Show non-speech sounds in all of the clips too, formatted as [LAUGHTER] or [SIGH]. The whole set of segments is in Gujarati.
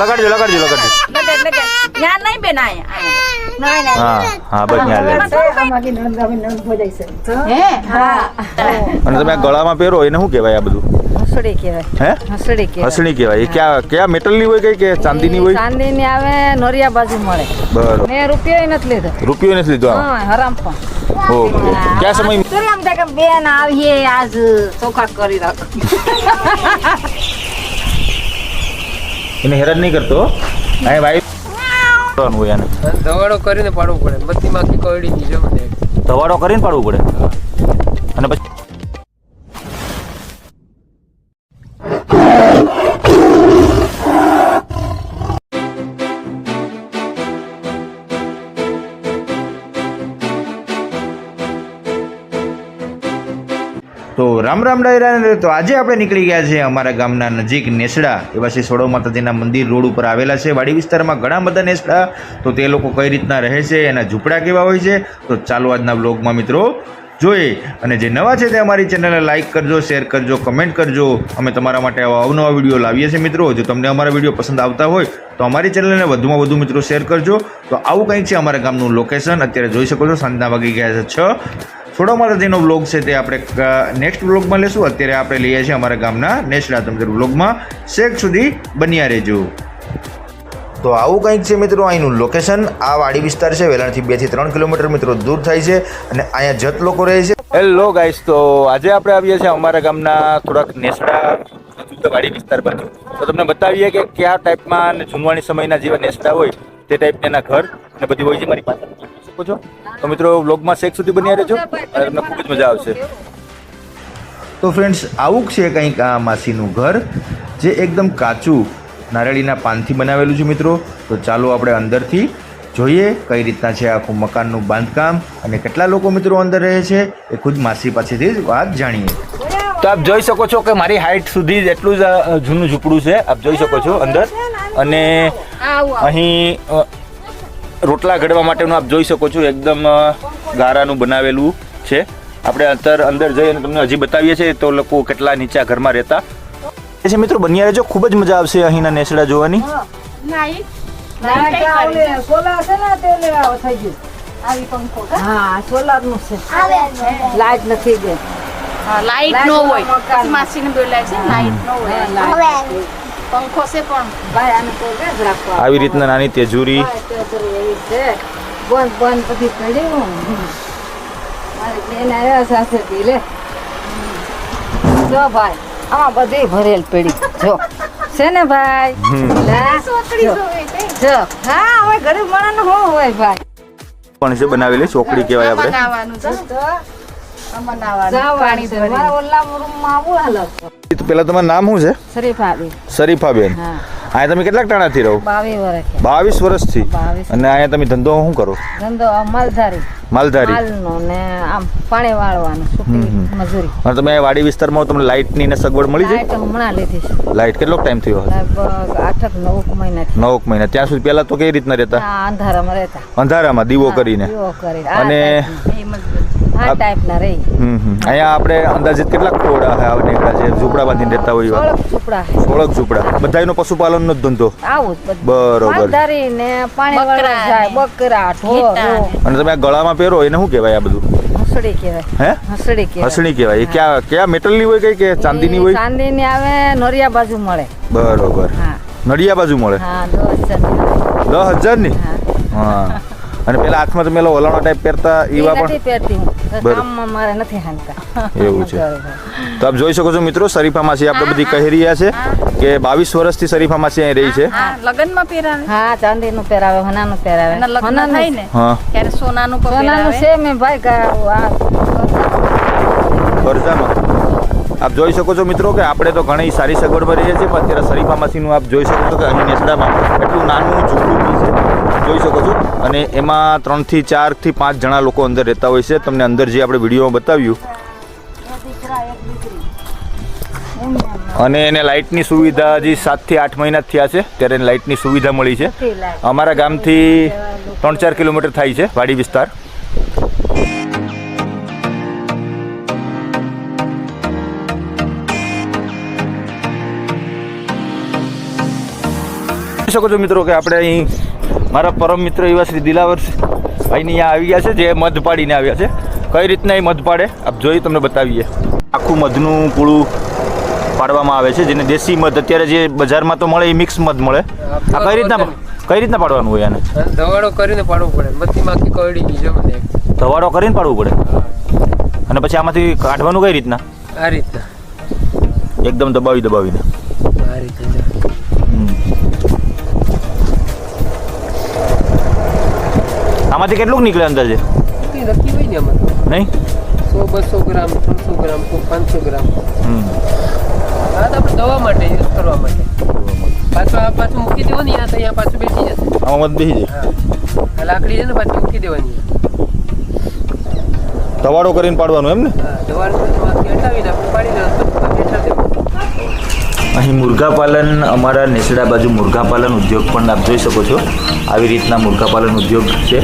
લગાડજો લગાડજો લગાડજો. લગે લગે નહીં બેન આયા આયા. હા હા બસ હે અને તમે ગળામાં પહેરો એને શું કહેવાય આ બધું? હસડી કહેવાય. હે? હસડી કહેવાય. હસણી કહેવાય. એ ક્યાં કયા મેટલની હોય કઈ કે ચાંદીની હોય? ચાંદી ની આવે નોરિયા બાજુ મળે. બરોબર. મેં રૂપિયો નથી લીધો. રૂપિયો નથી લીધો હા હરામ પણ. ઓકે. ક્યાં સમય તો એમ કે બેન આવીએ આજ ચોખા કરી રાખ. એને હેરાન નહીં કરતો અહીં ભાઈ કરવાનું હોય એને. ધવાડો કરીને પાડવું પડે. બધી માખી કરડી ની જો મને ધવાડો કરીને પાડવું પડે. અને પછી રામ રામ ડાયરા તો આજે આપણે નીકળી ગયા છે અમારા ગામના નજીક નેસડા. એવા શ્રી સોડો માતાજીના મંદિર રોડ ઉપર આવેલા છે. વાડી વિસ્તારમાં ઘણા બધા નેસડા. તો તે લોકો કઈ રીતના રહે છે, એના ઝૂંપડા કેવા હોય છે, તો ચાલો આજના બ્લોગમાં મિત્રો જોઈએ. અને જે નવા છે તે અમારી ચેનલને લાઇક કરજો, શેર કરજો, કમેન્ટ કરજો. અમે તમારા માટે આવા અવનવા વીડિયો લાવીએ છીએ મિત્રો. જો તમને અમારા વીડિયો પસંદ આવતા હોય, તો અમારી ચેનલને વધુમાં વધુ મિત્રો શેર કરજો. તો આવું કંઈક છે અમારા ગામનું લોકેશન અત્યારે જોઈ શકો છો, સાંજના વાગી ગયા છે છ. થોડો માતાજીનો બ્લોગ છે તે આપણે નેક્સ્ટ બ્લોગમાં લેશું. અત્યારે આપણે લઈએ છીએ અમારા ગામના નેસડા તમે બ્લોગમાં શેક સુધી બન્યા રહેજો. તો આવું કંઈક છે મિત્રો, અહીંનું લોકેશન આ વાડી વિસ્તાર છે, વેલાણથી બેથી ત્રણ કિલોમીટર મિત્રો દૂર થાય છે અને અહીંયા જત લોકો રહે છે. હેલો ગાઈસ તો આજે આપણે આવીએ છીએ અમારા ગામના થોડાક નેસડા વિસ્તાર બાજુ તો તમને બતાવીએ કે કયા ટાઈપમાં જૂનવાણી સમયના જેવા નેસડા હોય તે ટાઈપના ઘર અને બધી હોય છે મારી પાસે. શકો છો? તો મિત્રો, વ્લોગમાં શેક સુધી બની રહેજો અને તમને ખૂબ જ મજા આવશે. તો ફ્રેન્ડ્સ આવું છે કંઈક આ માસીનું ઘર જે એકદમ કાચું નારળીના પાનથી બનાવેલું છે મિત્રો. તો ચાલો આપણે અંદરથી જોઈએ કઈ રીતના છે આખું મકાનનું બાંધકામ અને કેટલા લોકો મિત્રો અંદર રહે છે એ ખુદ માસી પાસેથી જ વાત જાણીએ. તો આપ જોઈ શકો છો કે મારી હાઈટ સુધી એટલું જ જૂનું ઝૂંપડું છે. આપ જોઈ શકો છો અંદર. અને અહીં રોટલા ઘડવા માટેનું આપ જોઈ શકો છો એકદમ ગારાનું બનાવેલું છે. આપણે અત્યારે અંદર જઈ અને તમને હજી બતાવીએ છીએ તો લોકો કેટલા નીચા ઘરમાં રહેતા. એ છે મિત્રો બન્યા રહેજો. ખૂબ જ મજા આવશે અહીંના નેસડા જોવાની. આવી પંખો હા સોલારનું છે. લાઈટ નથી લાઈટ નો હોય. પછી માસીને બોલાય છે લાઈટ નો હોય. પંખો છે પણ. ભાઈ આને તો જ રાખવા આવી રીતના નાની તેજુરી. બંધ બંધ બધી પડ્યું મારી બેન આવ્યા સાસરેથી લે જો ભાઈ આમાં બધી ભરેલ પડી. જો. છે ને ભાઈ? લે, જો. જો. હા હવે ગરીબ માણસ શું હોય ભાઈ? પણ છે બનાવેલી ચોકડી કહેવાય આપણે. પેલા તમારું નામ શું છે? શરીફ શરીફાબેન. અહીંયા તમે કેટલાક ટાણાથી રહો? બાવીસ વર્ષથી? અને અહીંયા તમે ધંધો શું કરો? ધંધો માલધારી. માલધારી. ને આમ પાણી વાળવાનું સૂકી હમ, હમ. મજૂરી. અને તમે વાડી વિસ્તારમાં તમને લાઇટની ને સગવડ મળી લાઈટ હમણાં લીધી છે. જાય લાઇટ કેટલો ટાઈમ થયો નવક મહિના. ત્યાં સુધી પહેલા તો કઈ રીતના રહેતા? અંધારામાં રહેતા. અંધારામાં દીવો કરીને. દીવો કરીને. આ અને આ ટાઈપના રહી અહીંયા આપણે અંદાજિત કેટલા ખોડા આવે નીકળ્યા જે ઝૂંપડા બાંધીને રહેતા હોય એવા? સોળક ઝૂંપડા સોળક ઝૂંપડા. બધાયનો પશુપાલનનો જ ધંધો. આવું બરોબર. માલધારી ને પાણી બકરા જાય બકરા ઢોર અને તમે આ ગળામાં પહેરો એને શું કહેવાય આ બધું? હસડી કહેવાય. હે? હસડી કહેવાય. હસણી કહેવાય. એ ક્યાં કયા મેટલની હોય કઈ કે ચાંદીની હોય? ચાંદીની આવે નોરિયા બાજુ મળે. બરોબર. નડિયા બાજુ મળે? હા દસ જણ હજારની? હા. હા. અને પેલા હાથમાં તમે પેલો ટાઈપ પહેરતા એવા નથી પણ? પહેરતી. કામમાં મારે નથી હાલતા એવું છે. તો આપ જોઈ શકો છો મિત્રો શરીફા માસી આપણે બધી કહી રહ્યા છે કે બાવીસ વર્ષથી શરીફા માસી અહીં રહી છે. હા લગ્નમાં પહેરાવે? હા ચાંદીનું પહેરાવે હોનાનું પહેરાવે. લગ્ન થાય ને હા. ત્યારે સોનાનું પણ સોનાનું છે મેં ભાઈ કા- આ બરજામાં આપ જોઈ શકો છો મિત્રો કે આપણે તો ઘણી સારી સગવડમાં રહીએ છીએ પણ અત્યારે શરીફા માસીનું આપ જોઈ શકો છો કે અહીં નેસડામાં એટલું નાનું ઝૂંપડું છે. જોઈ શકો છો. અને એમાં ત્રણથી ચારથી પાંચ જણા લોકો અંદર રહેતા હોય છે. તમને અંદર જે આપણે વિડીયોમાં બતાવ્યું. અને એને લાઇટની સુવિધા હજી સાતથી આઠ મહિના થયા છે. ત્યારે એને લાઇટની સુવિધા મળી છે. અમારા ગામથી ત્રણ ચાર કિલોમીટર થાય છે વાડી વિસ્તાર. શકો છો મિત્રો કે આપણે અહીં મારા પરમ મિત્ર એવા શ્રી દિલાવર ભાઈની અહીંયા આવી ગયા છે જે મધ પાડીને આવ્યા છે. કઈ રીતના એ મધ પાડે? આપ જોઈ તમને બતાવીએ. આખું મધનું પૂળું પાડવામાં આવે છે જેને દેશી મધ અત્યારે જે બજારમાં તો મળે એ મિક્સ મધ મળે. આ કઈ રીતના કઈ રીતના પાડવાનું હોય આને? ધવાડો કરીને પાડવું પડે. બધી માખી કોયડી બીજો ધવાડો કરીને પાડવું પડે? અને પછી આમાંથી કાઢવાનું કઈ રીતના? આ રીતના. એકદમ દબાવી દબાવીને. આ રીતે આમાંથી કેટલું નીકળે અંદાજે નક્કી હોય ને આમાં નહીં? સો બસો ગ્રામ ત્રણસો ગ્રામ પાંચસો ગ્રામ. હમ. આ તો આપણે દવા માટે યુઝ કરવા માટે. પાછું આ પાછું મૂકી દેવાની આ તો અહીંયા પાછું બેસી જશે. આમાં મધ બેસી જાય. હા. આ લાકડી છે ને પાછી મૂકી દેવાની. ધવાડો કરીને પાડવાનું એમ ને? હા દવાનું માખી હટાવીને આપણે પાડી દેવાનું પછી બેઠા દેવાનું અહીં મુર્ગા પાલન અમારા નેસડા બાજુ મુર્ગા પાલન ઉદ્યોગ પણ આપ જોઈ શકો છો. આવી રીતના મુર્ગા પાલન ઉદ્યોગ છે.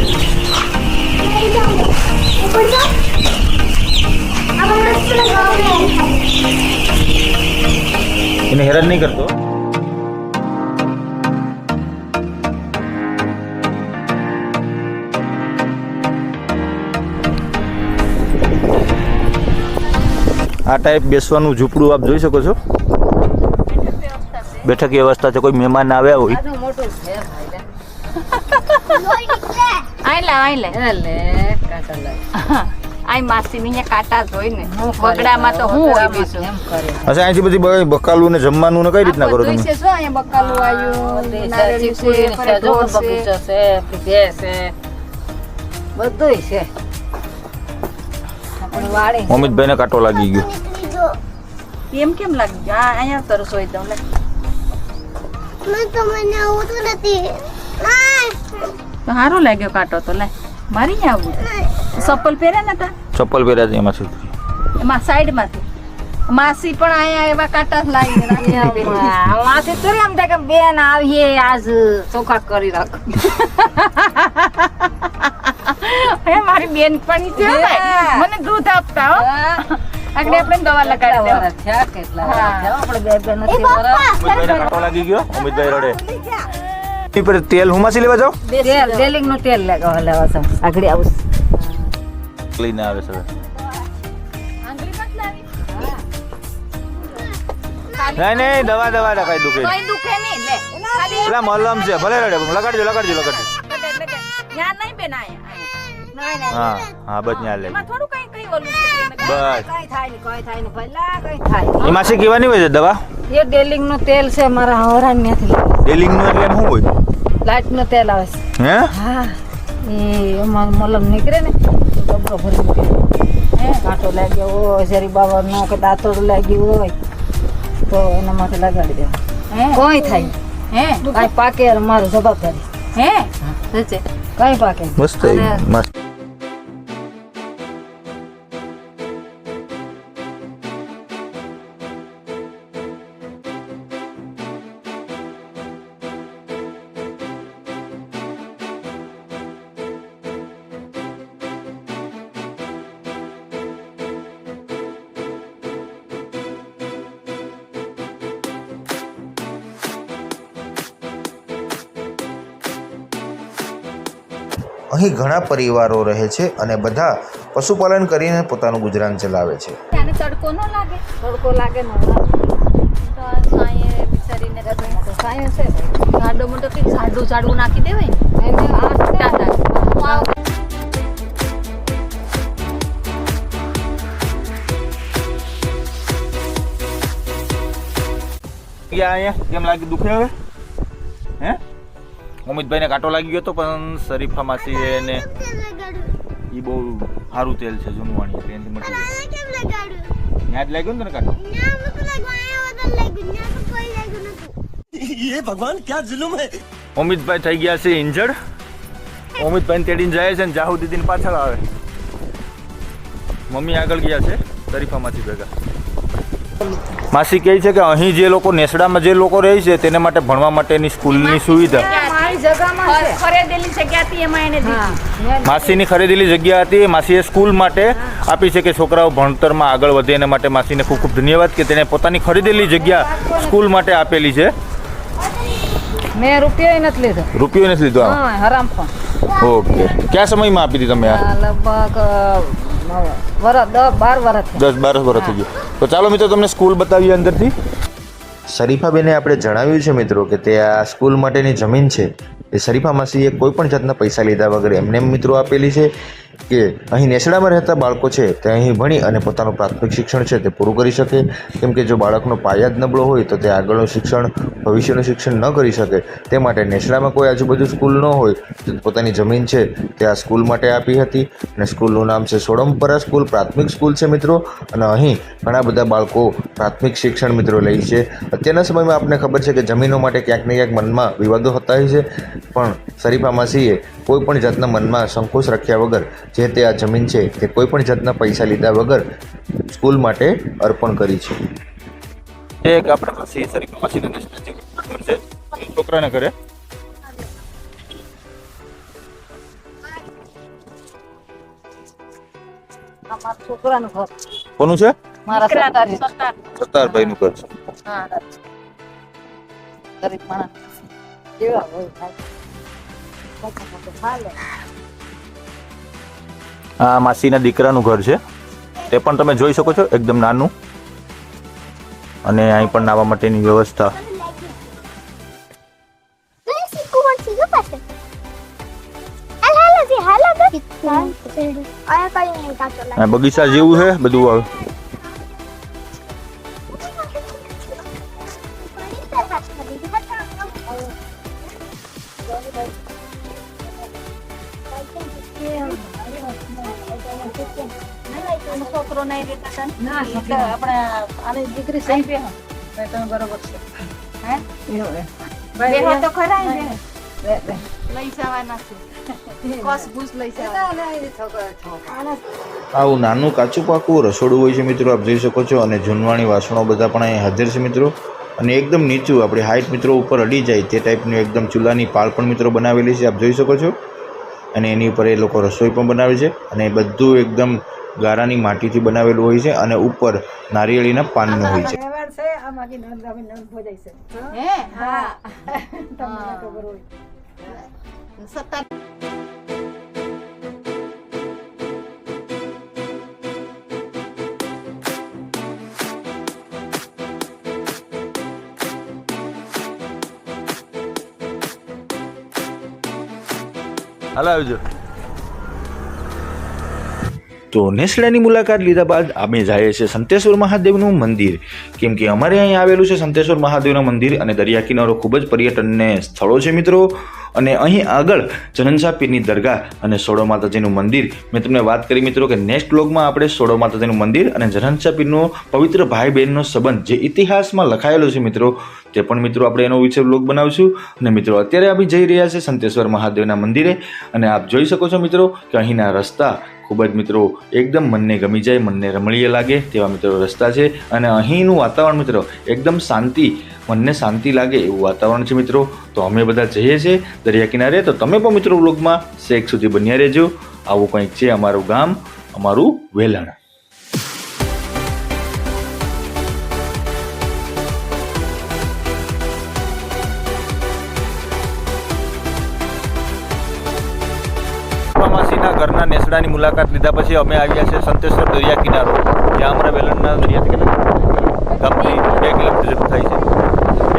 એને હેરાન નહીં કરતો. આ ટાઈપ બેસવાનું ઝૂંપડું આપ જોઈ શકો છો. બેઠક વ્યવસ્થા છે કોઈ મહેમાન આવ્યા હોય. ની અહીંથી બધી બકાલું ને જમવાનું ને કઈ રીતના કરો તમે? છે વાડી અમિતભાઈને કાંટો લાગી ગયો. એમ કેમ લાગી આ અહીંયા તરસ હોય તો સારો લાગ્યો કાંટો તો લે. મારી આવું. ચપ્પલ પહેર્યા નતા ચપ્પલ પહેર્યા છે એમાંથી. એમાં સાઈડમાંથી. માસી પણ અહીંયા એવા કાંટા જ લાવીને રાખી. માથી તો એમ થાય કે બેન આવીએ આજ ચોખા કરી રાખ. હે [LAUGHS] મારી બેન પણ છે મને દૂધ આપતા હો. આગળ આપણે દવા લગાડી દેવા. થયા? કેટલા હા. વરસ થયા? આપણે બે બે નથી વરસ અમિતભાઈને લાગી ગયો? અમિતભાઈ રડે. પર તેલ હુમાસી લેવા જાવ તેલ ડેલિંગનું તેલ લેવા લેવા છે આગળ આવું. લઈને આવે છે નહીં નહીં દવા દવા દખાય દુખે. કઈ દુખે નહીં લે. પેલા મલમ છે ભલે રડે લગાડજો લગાડજો લગાડજો. ત્યાં નહીં બેન અહીંયા. હા હા બસ લે થોડું કઈ કઈ ઓલું બસ. કઈ થાય ને કઈ થાય ને ભલા કઈ થાય એ માસી કહેવાની હોય દવા? એ ડેલિંગનું તેલ છે મારા ન્યાથી એટલે શું હોય? લાઈટનું તેલ આવે છે. હે? હા એ એમાં મલમ નીકળે ને તો ડબરો ભરી મૂકે. હે કાંટો લાગ્યો હોય શરી બાબા કે દાંતો લાગ્યું હોય તો એના માટે લગાડી દે હે? કોઈ થાય હે? કઈ પાકે મારું જવાબદારી. હે? સચે. કઈ પાકે મસ્ત મસ્ત. અહીં ઘણા પરિવારો રહે છે અને બધા પશુપાલન કરીને પોતાનું ગુજરાન ચલાવે છે. આને તડકો ન લાગે? તડકો લાગે ને ગાડો મોટો કંઈક ઝાડું ઝાડું નાખી દેવાય? એને આ ગયા અહીંયા કેમ લાગી દુખે હવે? અમિતભાઈને કાંટો લાગી ગયો તો પણ શરીફા માસી એને એ બહુ સારું તેલ છે જૂનવાણી વાણી એનાથી મટી ત્યાં જ લાગ્યો ને તને કાંટો? અમિતભાઈ થઈ ગયા છે ઇન્જર્ડ. અમિતભાઈ તેડીને જાય છે ને જાહુ દીદીને પાછળ આવે. મમ્મી આગળ ગયા છે શરીફા માસી ભેગા. માસી કહે છે કે અહીં જે લોકો નેસડામાં જે લોકો રહે છે તેને માટે ભણવા માટેની સ્કૂલની સુવિધા. છે. એમાં એને દીધી. માસીની ખરીદેલી જગ્યા હતી. માસીએ સ્કૂલ માટે આપી છે કે છોકરાઓ ભણતરમાં આગળ વધે એના માટે માસીને ખૂબ ખૂબ ધન્યવાદ કે તેણે પોતાની ખરીદેલી જગ્યા સ્કૂલ માટે આપેલી છે. મેં રૂપિયો નથી લીધો. રૂપિયો નથી લીધો આમ હા હરામ પણ ઓકે. કયા સમયમાં આપી હતી તમે આ? લગભગ વરસ દસ બાર વરસ દસ બાર વર્ષ થઈ ગયું. તો ચાલો મિત્રો તમને સ્કૂલ બતાવીએ અંદરથી. શરીફાબેને આપણે જણાવ્યું છે મિત્રો કે તે આ સ્કૂલ માટેની જમીન છે. એ શરીફા માસીએ કોઈ પણ જાતના પૈસા લીધા વગર એમને એમ મિત્રો આપેલી છે. કે અહીં નેસડામાં રહેતા બાળકો છે તે અહીં ભણી અને પોતાનું પ્રાથમિક શિક્ષણ છે તે પૂરું કરી શકે. કેમ કે જો બાળકનો પાયા જ નબળો હોય તો તે આગળનું શિક્ષણ, ભવિષ્યનું શિક્ષણ ન કરી શકે. તે માટે નેસડામાં કોઈ આજુબાજુ સ્કૂલ ન હોય. તો પોતાની જમીન છે તે આ સ્કૂલ માટે આપી હતી. અને સ્કૂલનું નામ છે સોડમપરા સ્કૂલ, પ્રાથમિક સ્કૂલ છે મિત્રો. અને અહીં ઘણા બધા બાળકો પ્રાથમિક શિક્ષણ મિત્રો લે છે. અત્યારના સમયમાં આપણને ખબર છે કે જમીનો માટે ક્યાંક ને ક્યાંક મનમાં વિવાદો થતા હોય છે. પણ શરીફા માસીએ કોઈ પણ જાતના મનમાં સંકોચ રાખ્યા વગર જે તે આ જમીન છે તે કોઈ પણ જાતના પૈસા લીધા વગર સ્કૂલ માટે અર્પણ કરી છે. એક આપણે શરીફા માસીને છે. છોકરાને કરે છોકરાનું ઘર. કોનું છે? મારા દીકરાનું નું ઘર. છે. હા ગરીબ માણસ. કેવા હોય. આ માસીના દીકરાનું ઘર છે. તે પણ તમે જોઈ શકો છો, એકદમ નાનું. અને અહીં પણ નાવા માટેની વ્યવસ્થા. બગીચા જેવું છે, બધું આવે આવું નાનું કાચું પાકું, રસોડું હોય છે મિત્રો, આપ જોઈ શકો છો. અને જૂનવાણી વાસણો બધા પણ અહીં હાજર છે મિત્રો. અને એકદમ નીચું, આપણી હાઇટ મિત્રો ઉપર અડી જાય તે ટાઈપનું એકદમ ચૂલાની પાલ પણ મિત્રો બનાવેલી છે, આપ જોઈ શકો છો. અને એની ઉપર એ લોકો રસોઈ પણ બનાવે છે અને એ બધું એકદમ ગારાની માટીથી બનાવેલું હોય છે અને ઉપર નારિયેળીના પાનનું હોય છે. તહેવાર [LAUGHS] હાલ આવજો. તો નેસડાની મુલાકાત લીધા બાદ અમે જઈએ છીએ સંતેશ્વર મહાદેવનું મંદિર. કેમ કે અમારે અહીં આવેલું છે સંતેશ્વર મહાદેવનું મંદિર અને દરિયા કિનારો ખૂબ જ પર્યટનને સ્થળો છે મિત્રો. અને અહીં આગળ જનનશા પીરની દરગાહ અને સોડો માતાજીનું મંદિર. મેં તમને વાત કરી મિત્રો કે નેક્સ્ટ વ્લોગમાં આપણે સોડો માતાજીનું મંદિર અને જનનશા પીરનો પવિત્ર ભાઈ બહેનનો સંબંધ જે ઇતિહાસમાં લખાયેલો છે મિત્રો, તે પણ મિત્રો આપણે એનો વિશે બ્લોગ બનાવશું. અને મિત્રો, અત્યારે આપણે જઈ રહ્યા છે સંતેશ્વર મહાદેવના મંદિરે. અને આપ જોઈ શકો છો મિત્રો કે અહીંના રસ્તા ખૂબ જ મિત્રો એકદમ મનને ગમી જાય, મનને રમણીય લાગે તેવા મિત્રો રસ્તા છે. અને અહીંનું વાતાવરણ મિત્રો એકદમ શાંતિ મનને શાંતિ લાગે એવું વાતાવરણ છે મિત્રો. તો અમે બધા જઈએ છીએ દરિયા કિનારે. તો તમે પણ મિત્રો વ્લોગમાં શેક સુધી બન્યા રહેજો. આવું કંઈક છે અમારું ગામ, અમારું વેલણ. માસીના ઘરના નેસડાની મુલાકાત લીધા પછી અમે આવ્યા છે સંતેશ્વર દરિયા કિનારો. જ્યાં અમારા વેલણના દરિયા કિનારે. ગામથી બે કિલોમીટર જેટલું થાય છે.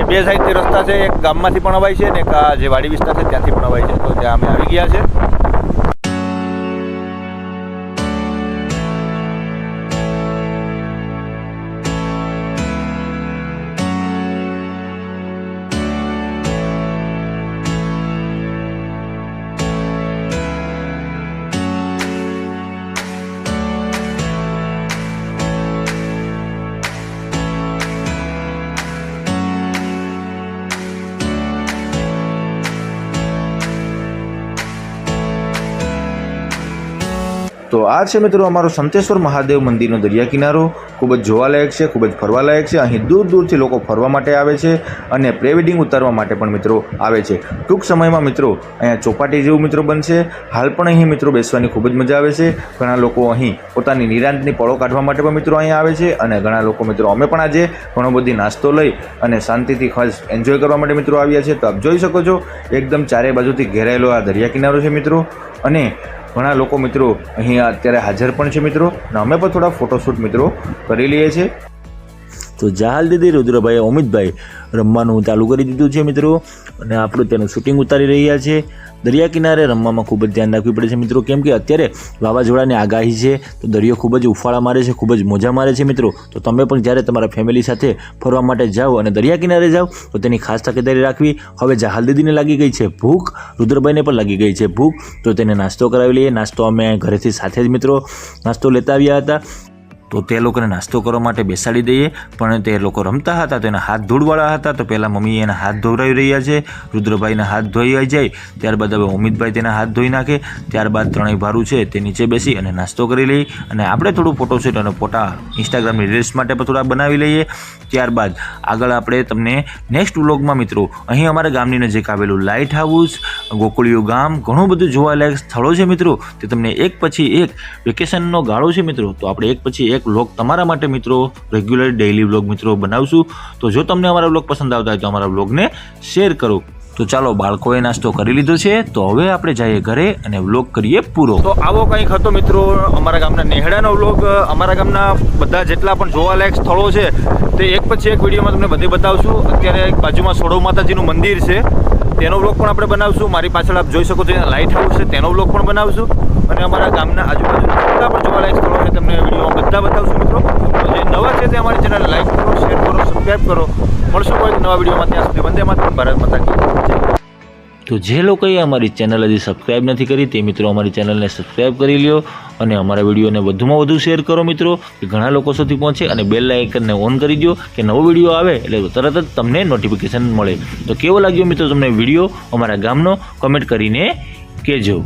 એ બે સાઈડથી રસ્તા છે, એક ગામમાંથી પણ અવાય છે ને એક આ જે વાડી વિસ્તાર છે ત્યાંથી પણ અવાય છે. તો ત્યાં અમે આવી ગયા છે. તો આ છે મિત્રો અમારો સંતેશ્વર મહાદેવ મંદિરનો દરિયા કિનારો. ખૂબ જ જોવાલાયક છે, ખૂબ જ ફરવાલાયક છે. અહીં દૂર દૂરથી લોકો ફરવા માટે આવે છે અને પ્રી વેડિંગ ઉતારવા માટે પણ મિત્રો આવે છે. ટૂંક સમયમાં મિત્રો અહીંયા ચોપાટી જેવું મિત્રો બનશે. હાલ પણ અહીં મિત્રો બેસવાની ખૂબ જ મજા આવે છે. ઘણા લોકો અહીં પોતાની નિરાંતની પળો કાઢવા માટે પણ મિત્રો અહીંયા આવે છે અને ઘણા લોકો મિત્રો અમે પણ આજે ઘણો બધી નાસ્તો લઈ અને શાંતિથી ખાસ એન્જોય કરવા માટે મિત્રો આવ્યા છે. તો આપ જોઈ શકો છો, એકદમ ચારે બાજુથી ઘેરાયેલો આ દરિયા કિનારો છે મિત્રો. અને ઘણા લોકો મિત્રો અહીંયા અત્યારે હાજર પણ છે મિત્રો અને અમે પણ થોડા ફોટોશૂટ મિત્રો કરી લઈએ છીએ. તો જાહલ દીદી રુદ્રભાઈ અમિતભાઈ રમવાનું ચાલુ કરી દીધું છે મિત્રો અને આપણું તેનું શૂટિંગ ઉતારી રહ્યા છે. દરિયા કિનારે રમવામાં ખૂબ જ ધ્યાન રાખવી પડે છે. મિત્રો, કેમ કે અત્યારે વાવાઝોડાની આગાહી છે, તો દરિયો ખૂબ જ ઉફાળા મારે છે, ખૂબ જ મોજા મારે છે, મિત્રો. તો તમે પણ જ્યારે તમારા ફેમિલી સાથે ફરવા માટે જાઓ અને દરિયા કિનારે જાઓ, તો તેની ખાસ તકેદારી રાખવી. હવે જહાલ દીદીને લાગી ગઈ છે ભૂખ, રુદ્રભાઈને પણ લાગી ગઈ છે ભૂખ. તો તેને નાસ્તો કરાવી લઈએ. નાસ્તો અમે ઘરેથી સાથે જ, મિત્રો, નાસ્તો લેતા આવ્યા હતા. તો તે લોકોને નાસ્તો કરવા માટે બેસાડી દઈએ. પણ તે લોકો રમતા હતા, તો એના હાથ ધૂળવાળા હતા, તો પહેલાં મમ્મી એના હાથ ધોવરાવી રહ્યા છે. રુદ્રભાઈના હાથ ધોઈ જાય, ત્યારબાદ હવે અમિતભાઈ તેના હાથ ધોઈ નાખે. ત્યારબાદ ત્રણેય ભારું છે, તે નીચે બેસી અને નાસ્તો કરી લઈ અને આપણે થોડું ફોટોશૂટ અને ફોટા ઇન્સ્ટાગ્રામની રીલ્સ માટે પણ થોડા બનાવી લઈએ. ત્યારબાદ આગળ આપણે તમને નેક્સ્ટ વ્લોગમાં મિત્રો, અહીં અમારા ગામની નજીક આવેલું લાઇટ હાઉસ ગોકુળિયું ગામ, ઘણું બધું જોવાલાયક સ્થળો છે મિત્રો. તે તમને એક પછી એક વેકેશનનો ગાળો છે મિત્રો. તો આપણે એક પછી એક વ્લોગ તમારા માટે મિત્રો રેગ્યુલર ડેઇલી વ્લોગ મિત્રો બનાવશું. તો જો તમને અમારા વ્લોગ પસંદ આવતા હોય તો અમારા વ્લોગને શેર કરો. તો ચાલો, બાળકોએ નાસ્તો કરી લીધો છે. તો હવે આપણે જઈએ ઘરે અને વ્લોગ કરીએ પૂરો. તો આવો કંઈક હતો મિત્રો, અમારા ગામના નેહડાનો વ્લોગ અમારા ગામના બધા જેટલા પણ જોવાલાયક સ્થળો છે, તે એક પછી એક વિડીયોમાં તમને બધે બતાવશું. અત્યારે એક બાજુમાં સોડો માતાજીનું મંદિર છે. તેનો વ્લોગ પણ આપણે બનાવશું. મારી પાછળ આપ જોઈ શકો છો એના લાઇટ હાઉસ છે, તેનો વ્લોગ પણ બનાવશું. અને અમારા ગામના આજુબાજુના જેટલા પણ જોવાલાયક સ્થળો છે, તમને વિડીયોમાં બધા બતાવશું મિત્રો. જે નવા છે તે અમારી ચેનલ લાઇક કરો શેર કરો સબસ્ક્રાઈબ કરો. મળશું કોઈ નવા વિડીયોમાં ત્યાં સુધી. વંદે માત્ર ભારત માતા. તો જે લોકોએ અમારી ચેનલ હજી સબસ્ક્રાઈબ નથી કરી તે મિત્રો અમારી ચેનલને સબસ્ક્રાઈબ કરી લ્યો અને અમારા વિડીયોને વધુમાં વધુ શેર કરો મિત્રો, કે ઘણા લોકો સુધી પહોંચે અને બેલ આઇકનને ઓન કરી દો, કે નવો વીડિયો આવે એટલે તરત જ તમને નોટિફિકેશન મળે. તો કેવો લાગ્યો મિત્રો તમને વીડિયો? અમારા ગામનો કમેન્ટ કરીને કહેજો.